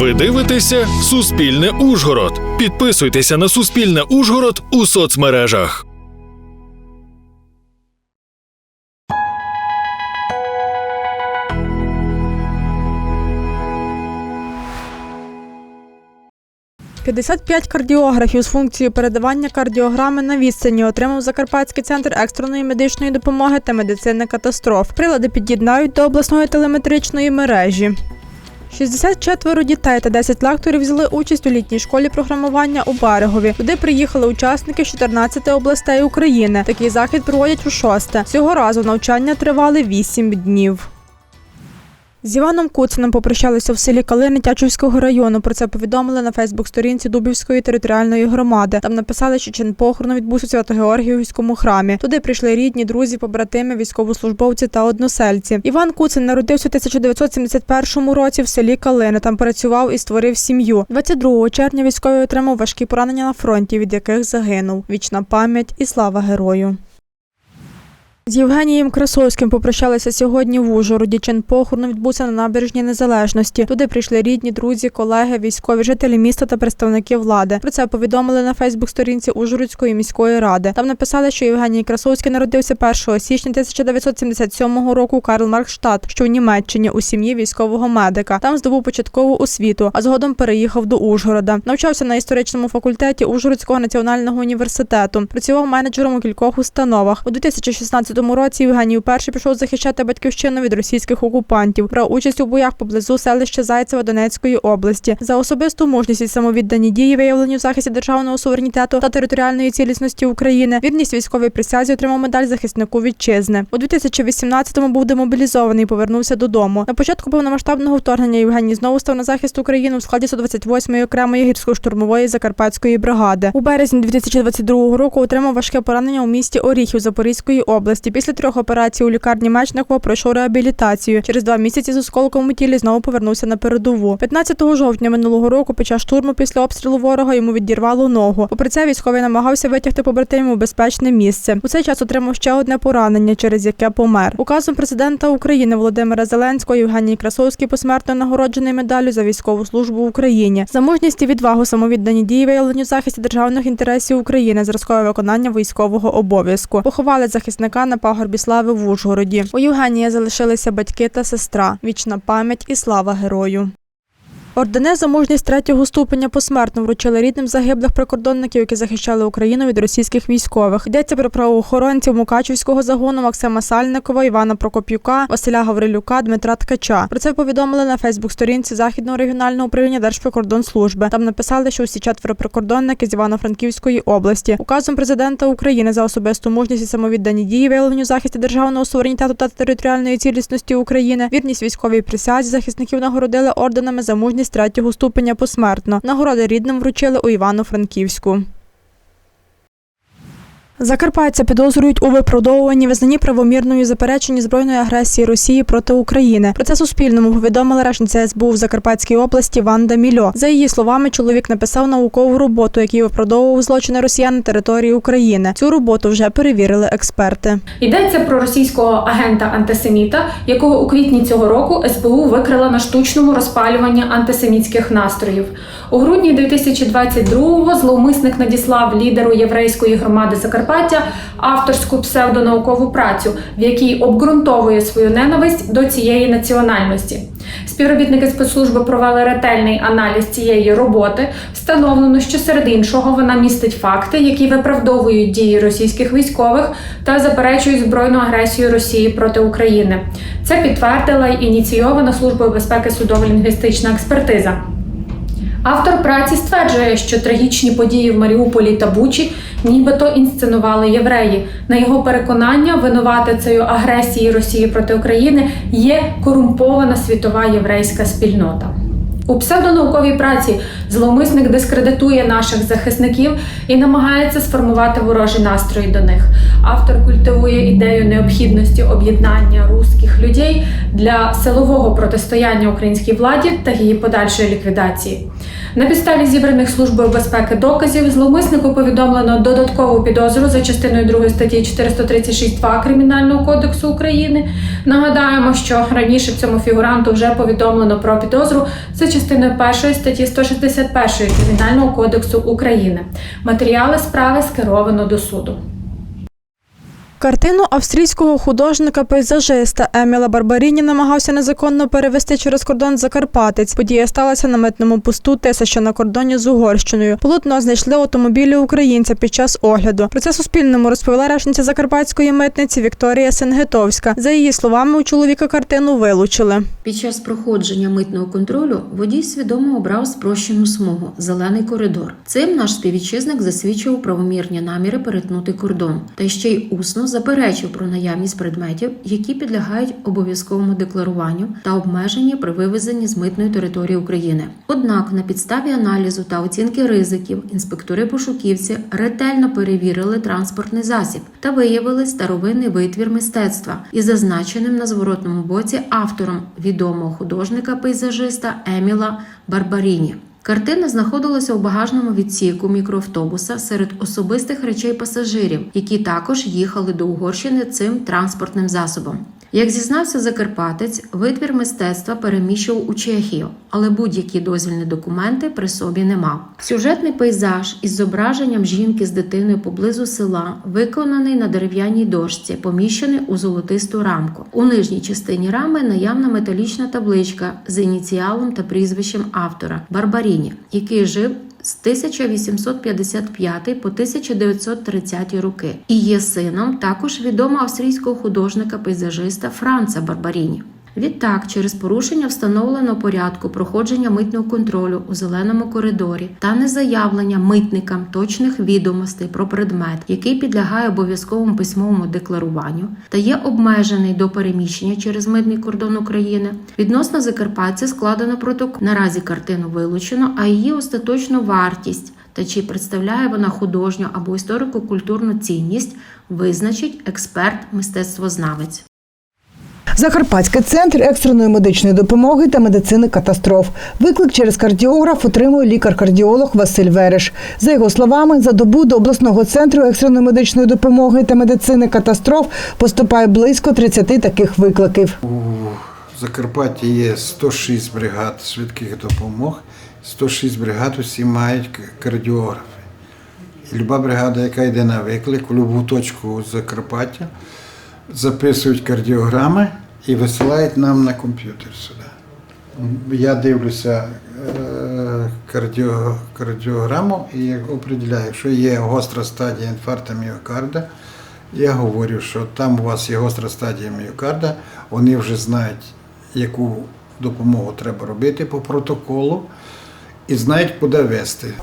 Ви дивитеся Суспільне Ужгород. Підписуйтеся на Суспільне Ужгород у соцмережах. – 55 кардіографів з функцією передавання кардіограми на відстані отримав Закарпатський центр екстреної медичної допомоги та медицини катастроф. Прилади під'єднають до обласної телеметричної мережі. 64 дітей та 10 лекторів взяли участь у літній школі програмування у Берегові. Туди приїхали учасники з 14 областей України. Такий захід проводять у шосте. Цього разу навчання тривали 8 днів. З Іваном Куциним попрощалися в селі Калини Тячівського району. Про це повідомили на Фейсбук-сторінці Дубівської територіальної громади. Там написали, що чин похорону відбувся у Свято-Георгіївському храмі. Туди прийшли рідні, друзі, побратими, військовослужбовці та односельці. Іван Куцин народився у 1971 році в селі Калини. Там працював і створив сім'ю. 22 червня військовий отримав важкі поранення на фронті, від яких загинув. Вічна пам'ять і слава герою. З Євгенієм Красовським попрощалися сьогодні в Ужгороді. Чин похорону відбувся на набережній незалежності. Туди прийшли рідні, друзі, колеги, військові, жителі міста та представники влади. Про це повідомили на Фейсбук-сторінці Ужгородської міської ради. Там написали, що Євгеній Красовський народився 1 січня 1977 року у Карл Маркштадт, що у Німеччині у сім'ї військового медика. Там здобув початкову освіту, а згодом переїхав до Ужгорода. Навчався на історичному факультеті Ужгородського національного університету. Працював менеджером у кількох установах. У 2016 році Євгеній вперше пішов захищати батьківщину від російських окупантів. Брав участь у боях поблизу селища Зайцева Донецької області. За особисту мужність і самовіддані дії, виявлені в захисті державного суверенітету та територіальної цілісності України. Вірність військовій присязі отримав медаль захиснику вітчизни. У 2018-му був демобілізований, і повернувся додому. На початку повномасштабного вторгнення Євгеній знову став на захист України у складі 128-ї окремої гірсько-штурмової закарпатської бригади. У березні 2022 року отримав важке поранення у місті Оріхів Запорізької області. Після трьох операцій у лікарні Мечникова пройшов реабілітацію. Через два місяці з осколком у тілі знову повернувся на передову. 15 жовтня минулого року під час штурму після обстрілу ворога йому відірвало ногу. Попри це військовий намагався витягти побратимів у безпечне місце. У цей час отримав ще одне поранення, через яке помер. Указом президента України Володимира Зеленського Євгеній Красовський посмертно нагороджений медаллю за військову службу в Україні. За мужність і відвагу самовіддані дії виявлені захисті державних інтересів України, зразкове виконання військового обов'язку. Поховали захисника на пагорбі слави в Ужгороді. У Євгенія залишилися батьки та сестра. Вічна пам'ять і слава герою. Ордени за мужність третього ступеня посмертно вручили рідним загиблих прикордонників, які захищали Україну від російських військових. Йдеться про правоохоронців Мукачівського загону Максима Сальникова, Івана Прокоп'юка, Василя Гаврилюка, Дмитра Ткача. Про це повідомили на Фейсбук-сторінці Західного регіонального управління Держприкордонслужби. Там написали, що усі четверо прикордонники з Івано-Франківської області. Указом президента України за особисту мужність і самовіддані дії виявлені у захисті державного суверенітету та територіальної цілісності України. Вірність військовій присязі захисників нагородили орденами за мужність третього ступеня посмертно. Нагороди рідним вручили у Івано-Франківську. Закарпаття підозрюють у виправдовуванні визнанні правомірною запереченні збройної агресії Росії проти України. Про це Суспільному повідомила речниця СБУ в Закарпатській області Ванда Мільо. За її словами, чоловік написав наукову роботу, який виправдовував злочини росіян на території України. Цю роботу вже перевірили експерти. Йдеться про російського агента антисеміта, якого у квітні цього року СБУ викрила на штучному розпалюванні антисемітських настроїв. У грудні 2022-го зловмисник надіслав лідеру єврейської громади Закарпаття авторську псевдонаукову працю, в якій обґрунтовує свою ненависть до цієї національності. Співробітники спецслужби провели ретельний аналіз цієї роботи. Встановлено, що серед іншого вона містить факти, які виправдовують дії російських військових та заперечують збройну агресію Росії проти України. Це підтвердила ініційована службою безпеки судово-лінгвістична експертиза. Автор праці стверджує, що трагічні події в Маріуполі та Бучі нібито інсценували євреї. На його переконання, винуватицею агресії Росії проти України є корумпована світова єврейська спільнота. У псевдонауковій праці зловмисник дискредитує наших захисників і намагається сформувати ворожі настрої до них. Автор культивує ідею необхідності об'єднання русських людей для силового протистояння українській владі та її подальшої ліквідації. На підставі зібраних службою безпеки доказів зловмиснику повідомлено додаткову підозру за частиною 2 статті 436.2 Кримінального кодексу України. Нагадаємо, що раніше цьому фігуранту вже повідомлено про підозру за частиною 1 статті 161 Кримінального кодексу України. Матеріали справи скеровано до суду. Картину австрійського художника-пейзажиста Еміла Барбаріні намагався незаконно перевести через кордон Закарпатець. Подія сталася на митному посту Тиса, що на кордоні з Угорщиною. Полотно знайшли автомобілі українця під час огляду. Про це Суспільному розповіла речниця закарпатської митниці Вікторія Сенгетовська. За її словами, у чоловіка картину вилучили. Під час проходження митного контролю водій свідомо обрав спрощену смугу зелений коридор. Цим наш співвітчизник засвідчив правомірні наміри перетнути кордон та ще й усно заперечив про наявність предметів, які підлягають обов'язковому декларуванню та обмеженні при вивезенні з митної території України. Однак на підставі аналізу та оцінки ризиків інспектори пошуківці ретельно перевірили транспортний засіб та виявили старовинний витвір мистецтва із зазначеним на зворотному боці автором відомого художника-пейзажиста Еміла Барбаріні. Картина знаходилася у багажному відсіку мікроавтобуса серед особистих речей пасажирів, які також їхали до Угорщини цим транспортним засобом. Як зізнався Закарпатець, витвір мистецтва переміщував у Чехію, але будь-які дозвільні документи при собі не мав. Сюжетний пейзаж із зображенням жінки з дитиною поблизу села виконаний на дерев'яній дошці, поміщений у золотисту рамку. У нижній частині рами наявна металічна табличка з ініціалом та прізвищем автора Барбаріні, який жив з 1855 по 1930 роки і є сином також відомого австрійського художника-пейзажиста Франца Барбаріні. Відтак, через порушення встановленого порядку проходження митного контролю у зеленому коридорі та незаявлення митникам точних відомостей про предмет, який підлягає обов'язковому письмовому декларуванню та є обмежений до переміщення через митний кордон України, відносно Закарпаття складено протокол. Наразі картину вилучено, а її остаточну вартість та чи представляє вона художню або історико-культурну цінність, визначить експерт-мистецтвознавець. Закарпатський центр екстреної медичної допомоги та медицини катастроф. Виклик через кардіограф отримує лікар-кардіолог Василь Вереш. За його словами, за добу до обласного центру екстреної медичної допомоги та медицини катастроф поступає близько 30 таких викликів. У Закарпатті є 106 бригад швидких допомог, 106 бригад усі мають кардіографи. Люба бригада, яка йде на виклик, в будь-яку точку Закарпаття, записують кардіограми і висилають нам на комп'ютер сюди. Я дивлюся е, кардіо, кардіограму і определяю, якщо є гостра стадія інфаркту міокарда, я говорю, що там у вас є гостра стадія міокарда, вони вже знають, яку допомогу треба робити по протоколу і знають, куди вести.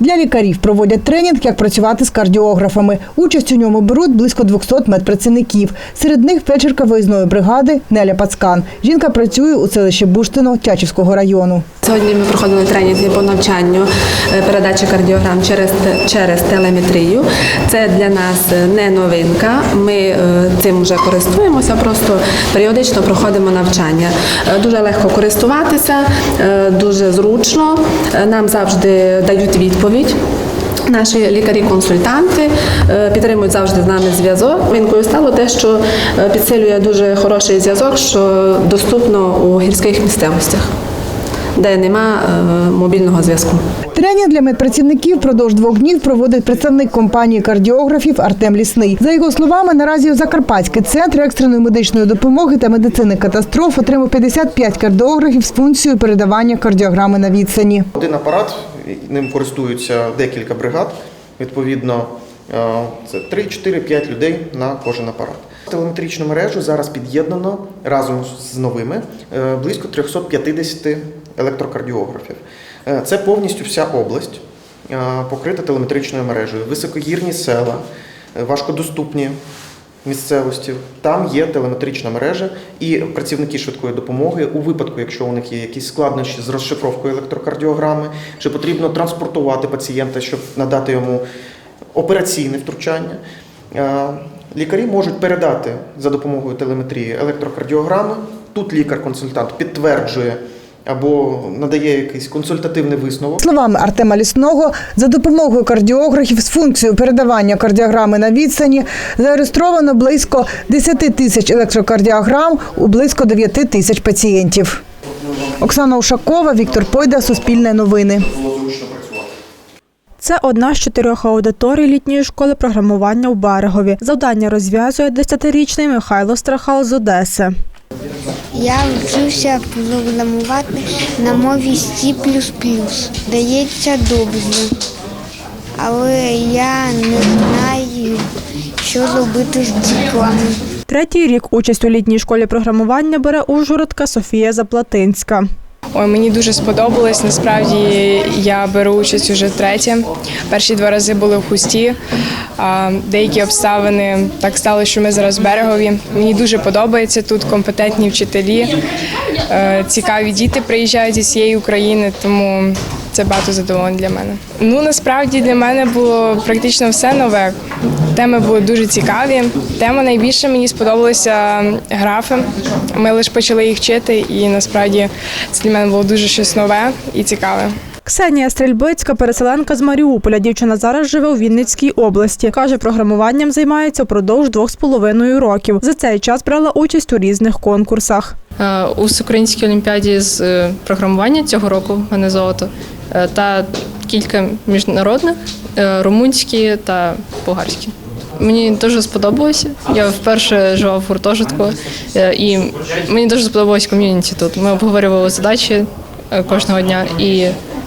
Для лікарів проводять тренінг, як працювати з кардіографами. Участь у ньому беруть близько 200 медпрацівників. Серед них фельдшерка виїзної бригади Неля Пацкан. Жінка працює у селищі Буштино Тячівського району. Сьогодні ми проходили тренінги по навчанню е, передачі кардіограм через, через телеметрію. Це для нас е, не новинка. Ми е, цим вже користуємося, просто періодично проходимо навчання. Дуже легко користуватися, дуже зручно. Нам завжди дають відповідь. Наші лікарі-консультанти е, підтримують завжди з нами зв'язок. Вінкою стало те, що е, підсилює дуже хороший зв'язок, що доступно у гірських місцевостях, де нема е, мобільного зв'язку. Тренінг для медпрацівників впродовж двох днів проводить представник компанії кардіографів Артем Лісний. За його словами, наразі у Закарпатський центр екстреної медичної допомоги та медицини катастроф отримав 55 кардіографів з функцією передавання кардіограми на відстані. Один апарат, ним користуються декілька бригад. Відповідно, е, це 3, 4, 5 людей на кожен апарат. Телеметричну мережу зараз під'єднано разом з новими е, близько 350 електрокардіографів. Е, Це повністю вся область покрита телеметричною мережею. Високогірні села, важкодоступні місцевості. Там є телеметрична мережа, і працівники швидкої допомоги у випадку, якщо у них є якісь складнощі з розшифровкою електрокардіограми, чи потрібно транспортувати пацієнта, щоб надати йому операційне втручання. е, Лікарі можуть передати за допомогою телеметрії електрокардіограми. Тут лікар-консультант підтверджує або надає якийсь консультативний висновок. Словами Артема Лісного, за допомогою кардіографів з функцією передавання кардіограми на відстані зареєстровано близько 10 тисяч електрокардіограм у близько 9 тисяч пацієнтів. Оксана Ушакова, Віктор Пойда, Суспільне новини. Це одна з чотирьох аудиторій літньої школи програмування у Берегові. Завдання розв'язує 10-річний Михайло Страхал з Одеси. Я вчився програмувати на мові C++. Дається добре. Але я не знаю, що робити з циклами. Третій рік участь у літній школі програмування бере Ужгородка Софія Заплатинська. Ой, мені дуже сподобалось. Насправді я беру участь уже третє. Перші два рази були в хусті. Деякі обставини так стало, що ми зараз берегові. Мені дуже подобається тут компетентні вчителі, е, цікаві діти приїжджають зі всієї України, тому це багато задоволень для мене. Ну насправді для мене було практично все нове. Теми були дуже цікаві. Тема найбільше мені сподобалися графи. Ми лише почали їх вчити, і насправді це для мене було дуже щось нове і цікаве. Ксенія Стрільбицька, переселенка з Маріуполя. Дівчина зараз живе у Вінницькій області. Каже, програмуванням займається впродовж двох з половиною років. За цей час брала участь у різних конкурсах. Е, У всеукраїнській олімпіаді з е, програмування цього року в мене золото та кілька міжнародних е, румунські та болгарські. Мені дуже сподобалося. Я вперше жила в гуртожитку, е, і мені дуже сподобалось ком'юніті тут. Ми обговорювали задачі е, кожного дня, і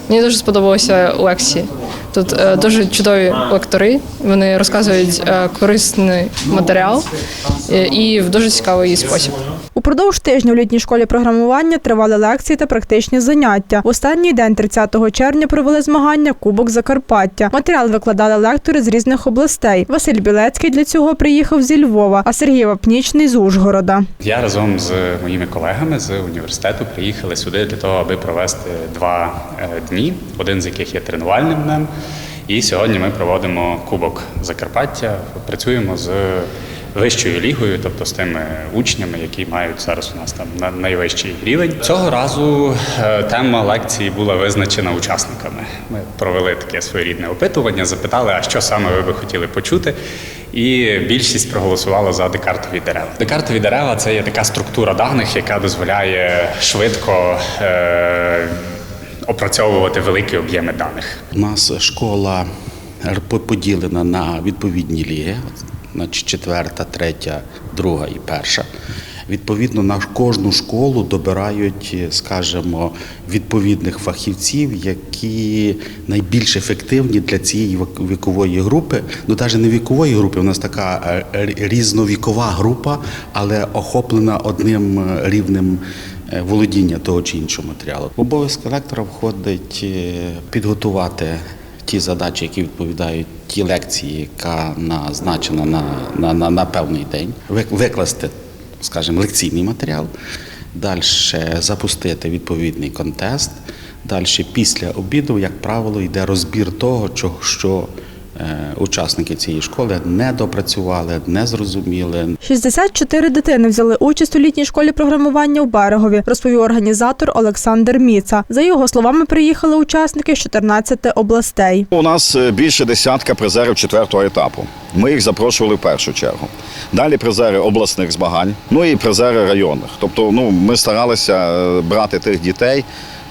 мені дуже сподобалося лекції. Тут е, дуже чудові лектори. Вони розказують е, корисний матеріал е, і в дуже цікавий спосіб. Упродовж тижня у літній школі програмування тривали лекції та практичні заняття. В останній день 30 червня провели змагання Кубок Закарпаття. Матеріал викладали лектори з різних областей. Василь Білецький для цього приїхав зі Львова, а Сергій Вапнічний з Ужгорода. Я разом з моїми колегами з університету приїхали сюди для того, аби провести два е, дні, один з яких є тренувальним днем. І сьогодні ми проводимо Кубок Закарпаття. Працюємо з вищою лігою, тобто з тими учнями, які мають зараз у нас там на- найвищий рівень. Цього разу е, тема лекції була визначена учасниками. Ми провели таке своєрідне опитування, запитали, а що саме ви би хотіли почути. І більшість проголосувала за декартові дерева. Декартові дерева це є така структура даних, яка дозволяє швидко е, опрацьовувати великі об'єми даних. У нас школа поділена на відповідні ліги, значить четверта, третя, друга і перша. Відповідно, на кожну школу добирають, скажімо, відповідних фахівців, які найбільш ефективні для цієї вікової групи. Ну, навіть не вікової групи, у нас така е, різновікова група, але охоплена одним е, рівнем е, володіння того чи іншого матеріалу. В обов'язки лектора входить е, підготувати ті задачі, які відповідають ті лекції, яка назначена на, на, на, на певний день, викласти, скажімо, лекційний матеріал, далі запустити відповідний контест. Далі після обіду, як правило, йде розбір того, що учасники цієї школи не допрацювали, не зрозуміли, 64 дитини взяли участь у літній школі програмування у Берегові, розповів організатор Олександр Міца. За його словами, приїхали учасники з 14 областей. У нас е, більше десятка призерів четвертого етапу. Ми їх запрошували в першу чергу. Далі призери обласних змагань, ну і призери районних. Тобто, ну ми старалися е, брати тих дітей.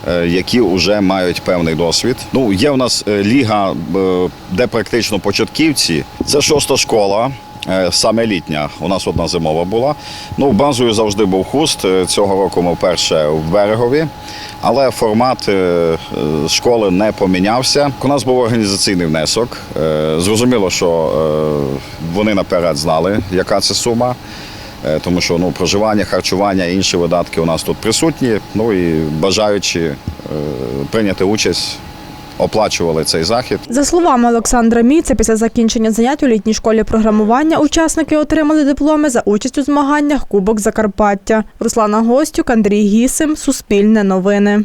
Е, Які вже мають певний досвід. Ну є у нас е, ліга, е, де практично початківці. Це шоста школа, саме літня. У нас одна зимова була. Ну базою завжди був хуст. Цього року ми вперше в берегові. Але формат школи не помінявся. У нас був організаційний внесок. Зрозуміло, що вони наперед знали, яка це сума. Е, Тому що ну, проживання, харчування інші видатки у нас тут присутні. Ну і бажаючи е, прийняти участь, оплачували цей захід. За словами Олександра Міца, після закінчення занять у літній школі програмування учасники отримали дипломи за участь у змаганнях Кубок Закарпаття. Руслана Гостюк, Андрій Гісим, Суспільне новини.